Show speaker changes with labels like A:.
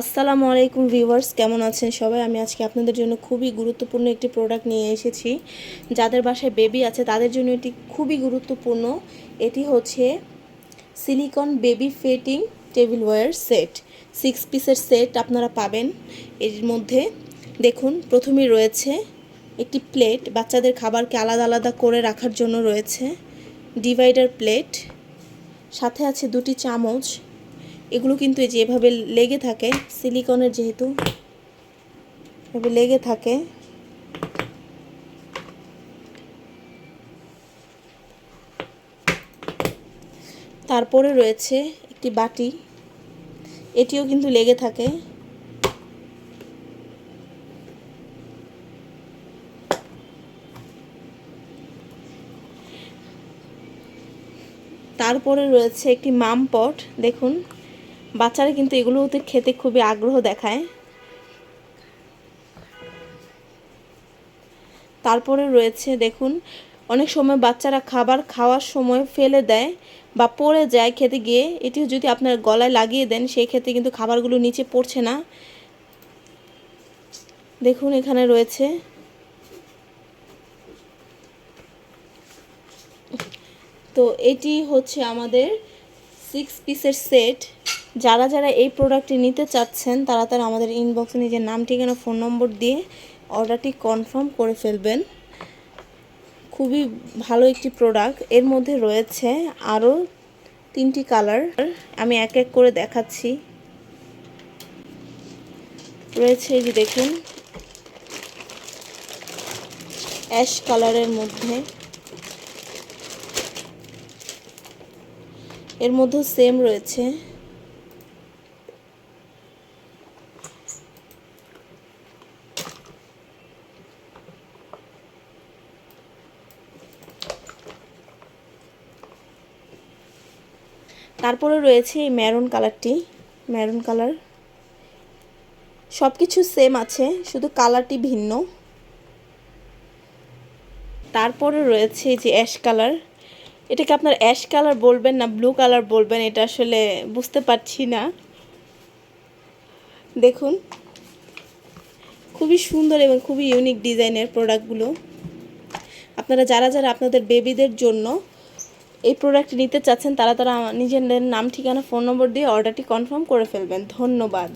A: আসসালামু আলাইকুম ভিউয়ার্স, কেমন আছেন সবাই? আমি আজকে আপনাদের জন্য খুবই গুরুত্বপূর্ণ একটি প্রোডাক্ট নিয়ে এসেছি। যাদের বাসায় বেবি আছে, তাদের জন্য এটি খুবই গুরুত্বপূর্ণ। এটি হচ্ছে silicone baby feeding tableware set six পিসের সেট আপনারা পাবেন। এর মধ্যে দেখুন, প্রথমেই রয়েছে একটি প্লেট বাচ্চাদের খাবারকে আলাদা আলাদা করে রাখার জন্য রয়েছে ডিভাইডার প্লেট সাথে আছে দুটি চামচ এগুলো কিন্তু এই যে এভাবে লেগে থাকে সিলিকনের যেহেতু, এভাবে লেগে থাকে। তারপরে রয়েছে একটি বাটি, এটিও কিন্তু লেগে থাকে। তারপরে রয়েছে একটি মাম পট, দেখুন। বাচ্চারা কিন্তু এগুলোতে খেতে খুবই আগ্রহ দেখায়। তারপরে রয়েছে, দেখুন, অনেক সময় বাচ্চারা খাবার খাওয়ার সময় ফেলে দেয় বা পড়ে যায় খেতে গিয়ে। এটি যদি আপনার গলায় লাগিয়ে দেন, সেই ক্ষেত্রে কিন্তু খাবারগুলো নিচে পড়ছে না। দেখুন, এখানে রয়েছে। তো এটি হচ্ছে আমাদের সিক্স পিসের সেট যারা যারা এই প্রোডাক্টটি নিতে চাচ্ছেন, তারা তারা আমাদের ইনবক্সে নিজের নাম, ঠিকানা ফোন নম্বর দিয়ে অর্ডারটি কনফার্ম করে ফেলবেন। খুবই ভালো একটি প্রোডাক্টের মধ্যে রয়েছে আরও তিনটি কালার আমি এক এক করে দেখাচ্ছি। রয়েছে এই যে দেখুন অ্যাশ কালারের মধ্যে। এর মধ্যেও সেম রয়েছে। তারপরে রয়েছে এই ম্যারুন কালারটি ম্যারুন কালার সব কিছু সেম আছে, শুধু কালারটি ভিন্ন। তারপরে রয়েছে এই যে অ্যাশ কালার এটাকে আপনার অ্যাশ কালার বলবেন না ব্লু কালার বলবেন, এটা আসলে বুঝতে পারছি না। দেখুন, খুবই সুন্দর এবং খুবই ইউনিক ডিজাইনের প্রোডাক্টগুলো আপনারা যারা যারা আপনাদের বেবিদের জন্য এই প্রোডাক্ট নিতে চাচ্ছেন, তারা তারা নিজের নাম, ঠিকানা ফোন নম্বর দিয়ে অর্ডারটি কনফার্ম করে ফেলবেন। ধন্যবাদ।